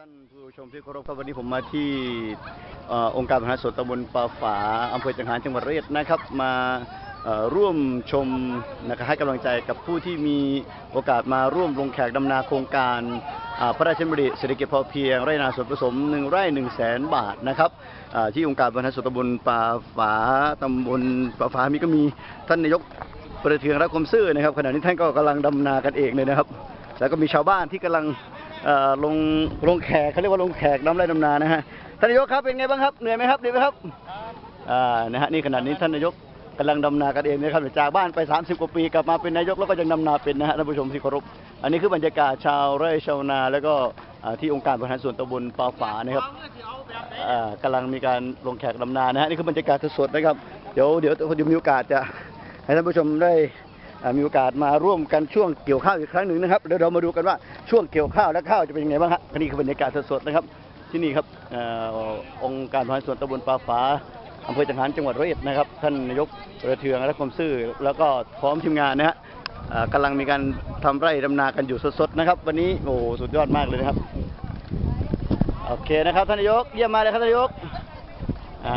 ท่านผู้ชมที่เคารพครับวันนี้ผมมาที่อองค์การบริหารส่วนตำบลปาฝาอำเภอจังหารจังหวัดร้อยอ็ดนะครับ มาร่วมชมนะครับให้กำลังใจกับผู้ที่มีโอกาสมาร่วมลงแขกดำนาโครงการพระราชดำริเศรษฐกิจพอเพียงไร่นาส่วนผสมหนึ่งไร่หนึ่งแสนบาทนะครับที่องค์การบริหารส่วนตำบลปาฝาตำบลปาฝามีก็มีท่านนายกประเทืองรักคมซื่อนะครับขณะนี้ท่านก็กำลังดำนากันเองเลยนะครับ แล้วก็มีชาวบ้านที่กำลังลงลงแขกเขาเรียกว่าลงแขกน้ำไร่ดำนานะฮะท่านนายกครับเป็นไงบ้างครับเหนื่อยไหมครับดีไหมครับอ่านะฮะนี่ขณะนี้ท่านนายกกำลังดำนากันเองนะครับจากบ้านไป 30 กว่าปีกลับมาเป็นนายกแล้วก็ยังดำนาเป็นนะฮะท่านผู้ชมที่เคารพอันนี้คือบรรยากาศชาวไร่ชาวนา แล้วก็ที่องค์การบริหารส่วนตำบลปาฝานะครับอ่ากำลังมีการลงแขกดำนานะฮะนี่คือบรรยากาศสดๆนะครับ เดี๋ยวเดี๋ยวเดี๋ยวมีโอกาสจะให้ท่านผู้ชมได้ มีโอกาสมาร่วมกันช่วงเกี่ยวข้าวอีกครั้งหนึ่งนะครับเดี๋ยวเรามาดูกันว่าช่วงเกี่ยวข้าวและข้าวจะเป็นยังไงบ้างฮะนนี้คือบรรยากาศสดๆนะครับ ที่นี่ครับออองค์การบริหารส่วนตำบลปาฝาอำเภอจังหารจังหวัดร้อยเอ็ดนะครับท่านนายกประเทืองและคมซื่อแล้วก็พร้อมทีมงานนะฮะกำลังมีการทำไร่ดำนากันอยู่สดๆนะครับ วันนี้โอ้สุดยอดมากเลยนะครับโอเคนะครับท่านนายกเยี่ยมมาเลยครับท่านนายกอ่า